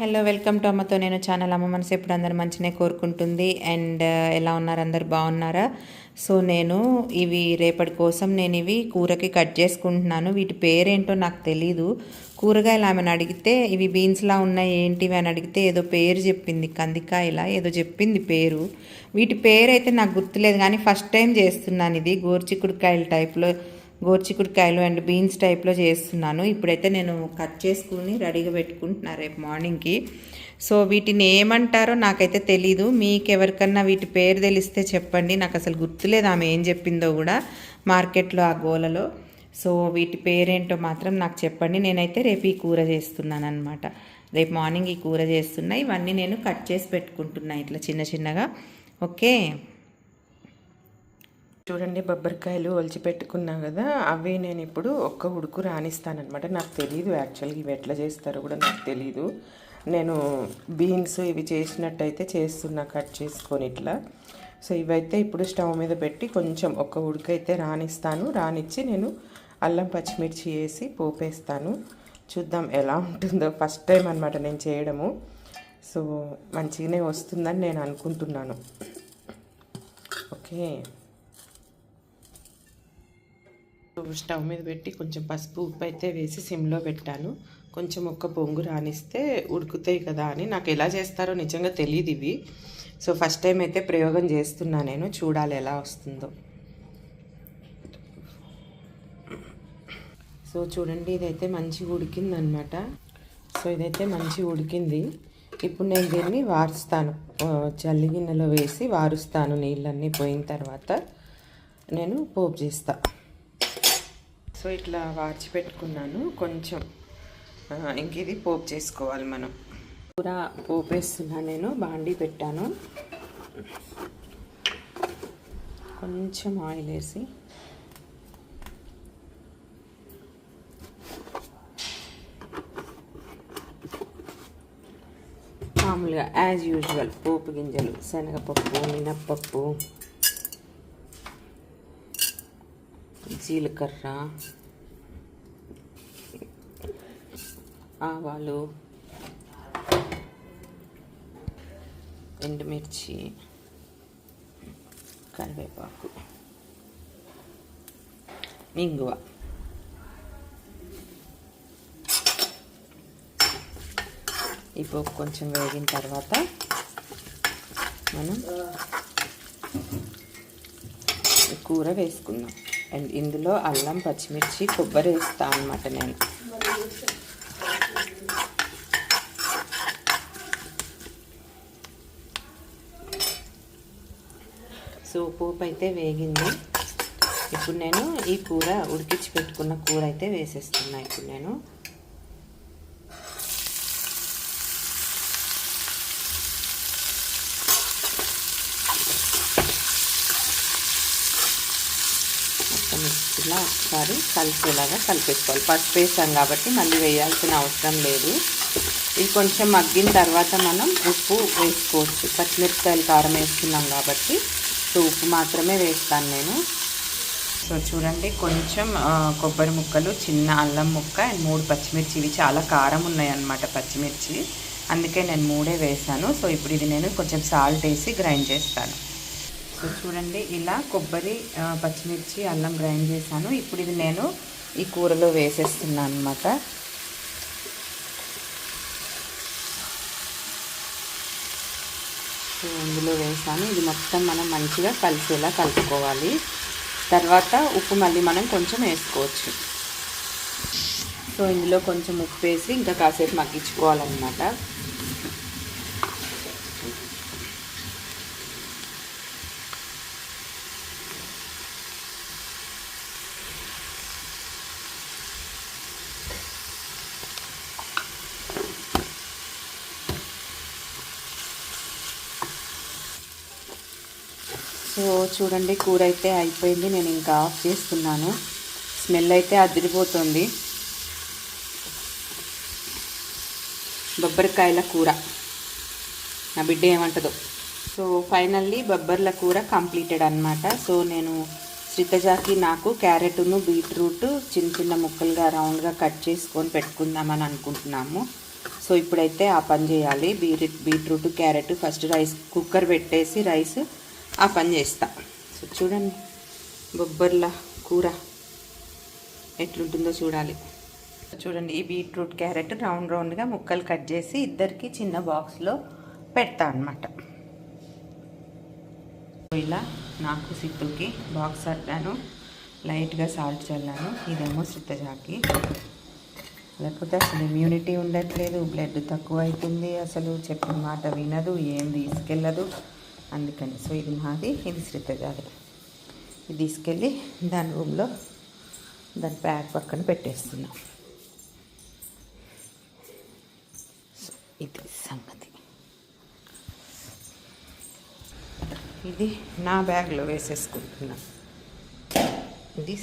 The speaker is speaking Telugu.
హలో వెల్కమ్ టు అమ్మతో నేను ఛానల్. అమ్మ మనసు ఎప్పుడు అందరు మంచినే కోరుకుంటుంది. అండ్ uh, ఎలా ఉన్నారు? అందరు బాగున్నారా? సో నేను ఇవి రేపటి కోసం నేను ఇవి కూరకి కట్ చేసుకుంటున్నాను. వీటి పేరేంటో నాకు తెలీదు. కూరగాయలు ఆమెను అడిగితే ఇవి బీన్స్లా ఉన్నాయి ఏంటివి అని అడిగితే ఏదో పేరు చెప్పింది. కందికాయలా ఏదో చెప్పింది పేరు. వీటి పేరు అయితే నాకు గుర్తులేదు కానీ ఫస్ట్ టైం చేస్తున్నాను ఇది. గోర్చిక్కుడుకాయల టైప్లో గోర్చికుడికాయలు అండ్ బీన్స్ టైప్లో చేస్తున్నాను. ఇప్పుడైతే నేను కట్ చేసుకుని రెడీగా పెట్టుకుంటున్నాను రేపు మార్నింగ్కి. సో వీటిని ఏమంటారో నాకైతే తెలీదు. మీకు ఎవరికన్నా వీటి పేరు తెలిస్తే చెప్పండి. నాకు అసలు గుర్తులేదు ఆమె ఏం చెప్పిందో కూడా మార్కెట్లో ఆ గోలలో. సో వీటి పేరేంటో మాత్రం నాకు చెప్పండి. నేనైతే రేపు ఈ కూర చేస్తున్నాను అనమాట రేపు మార్నింగ్ ఈ కూర చేస్తున్నా. ఇవన్నీ నేను కట్ చేసి పెట్టుకుంటున్నా ఇట్లా చిన్న చిన్నగా. ఓకే? చూడండి బొబ్బరికాయలు ఒలిచిపెట్టుకున్నా కదా అవి నేను ఇప్పుడు ఒక్క ఉడుకు రాణిస్తానమాట నాకు తెలియదు యాక్చువల్గా ఇవి ఎట్లా చేస్తారో కూడా నాకు తెలియదు నేను బీన్స్ ఇవి చేసినట్టయితే చేస్తున్నా కట్ చేసుకొని ఇట్లా. సో ఇవైతే ఇప్పుడు స్టవ్ మీద పెట్టి కొంచెం ఒక్క ఉడకైతే రాణిస్తాను రానిచ్చి నేను అల్లం పచ్చిమిర్చి వేసి పోపేస్తాను. చూద్దాం ఎలా ఉంటుందో. ఫస్ట్ టైం అనమాట నేను చేయడము. సో మంచిగానే వస్తుందని నేను అనుకుంటున్నాను. ఓకే. స్టవ్ మీద పెట్టి కొంచెం పసుపు ఉప్పు అయితే వేసి సిమ్లో పెట్టాను. కొంచెం ఒక్క పొంగు రానిస్తే ఉడుకుతాయి కదా అని. నాకు ఎలా చేస్తారో నిజంగా తెలియదు ఇవి. సో ఫస్ట్ టైం అయితే ప్రయోగం చేస్తున్నా నేను. చూడాలి ఎలా వస్తుందో. సో చూడండి ఇదైతే మంచిగా ఉడికిందనమాట. సో ఇదైతే మంచిగా ఉడికింది. ఇప్పుడు నేను దీన్ని వారుస్తాను. చల్లి గిన్నెలో వేసి వారుస్తాను నీళ్ళన్నీ పోయిన తర్వాత. నేను పోపు చేస్తాను సో ఇట్లా వాచి పెట్టుకున్నాను కొంచెం ఇంక ఇది పోపు చేసుకోవాలి మనం. కూర పోపేస్తున్నా నేను బాండీ పెట్టాను. కొంచెం ఆయిల్ వేసి. మామూలుగా యాజ్ యూజువల్ పోపు గింజలు శనగపప్పు మినప్పప్పు. జీలకర్ర. ఆవాలు. ఎండుమిర్చి. కరివేపాకు. ఇంగువ. ఈ పోపు కొంచెం వేగిన తర్వాత మనం కూర వేసుకుందాం. అండ్ ఇందులో అల్లం పచ్చిమిర్చి కొబ్బరి వేస్తాను అనమాట నేను. సో పోపు అయితే వేగింది. ఇప్పుడు నేను ఈ కూర ఉడికించి పెట్టుకున్న కూర అయితే వేసేస్తున్నా. ఇప్పుడు నేను ఇలా ఒకసారి కలిసేలాగా కలిపేసుకోవాలి. పసుపు వేసాం కాబట్టి మళ్ళీ వేయాల్సిన అవసరం లేదు. ఇది కొంచెం మగ్గిన తర్వాత మనం ఉప్పు వేసుకోవచ్చు. పచ్చిమిరపకాయలు కారం వేస్తున్నాం కాబట్టి సో ఉప్పు మాత్రమే వేస్తాను నేను. సో చూడండి కొంచెం కొబ్బరి ముక్కలు చిన్న అల్లం ముక్క అండ్ మూడు పచ్చిమిర్చి. ఇవి చాలా కారం ఉన్నాయన్నమాట పచ్చిమిర్చి. అందుకే నేను మూడే వేసాను. సో ఇప్పుడు ఇది నేను కొంచెం సాల్ట్ వేసి గ్రైండ్ చేస్తాను. సో చూడండి ఇలా కొబ్బరి పచ్చిమిర్చి అల్లం గ్రైండ్ చేశాను. ఇప్పుడు ఇది నేను ఈ కూరలో వేసేస్తున్నాను అనమాట సో ఇందులో వేసాను. ఇది మొత్తం మనం మంచిగా కలిసేలా కలుపుకోవాలి. తర్వాత ఉప్పు మళ్ళీ మనం కొంచెం వేసుకోవచ్చు. సో ఇందులో కొంచెం ఉప్పు వేసి ఇంకా కాసేపు మగ్గించుకోవాలన్నమాట. సో చూడండి కూర అయితే అయిపోయింది. నేను ఇంకా ఆఫ్ చేస్తున్నాను. స్మెల్ అయితే అదిరిపోతుంది. బొబ్బరికాయల కూర. నా బిడ్డ ఏమంటుందో. సో ఫైనల్లీ బొబ్బర్ల కూర కంప్లీటెడ్ అనమాట సో నేను శ్రీతజాకి నాకు క్యారెట్ను బీట్రూట్ చిన్న చిన్న ముక్కలుగా రౌండ్గా కట్ చేసుకొని పెట్టుకుందామని అనుకుంటున్నాము. సో ఇప్పుడైతే ఆ పని చేయాలి. Beet beetroot carrot first rice cooker పెట్టేసి రైస్ ఆ పని చేస్తా సో చూడండి బొబ్బర్ల కూర ఎట్లుంటుందో చూడాలి చూడండి ఈ బీట్రూట్ క్యారెట్ రౌండ్ రౌండ్గా ముక్కలు కట్ చేసి ఇద్దరికి చిన్న బాక్స్లో పెడతా అనమాట ఇలా నాకు సిత్తుకి బాక్స్ అట్టాను లైట్గా సాల్ట్ చల్లాను. ఇదేమో సిత్తజాకి లేకపోతే అసలు ఇమ్యూనిటీ ఉండట్లేదు. బ్లడ్ తక్కువ అవుతుంది అసలు చెప్పిన మాట వినదు. ఏం తీసుకెళ్ళదు. అందుకని. సో ఇది నాది ఇది శ్రితజాది ఇది తీసుకెళ్ళి దాని రూమ్లో దాని ప్యాక్ పక్కన పెట్టేస్తున్నాం. సో ఇది సంగతి. ఇది నా బ్యాగ్లో వేసేసుకుంటున్నాను ఇది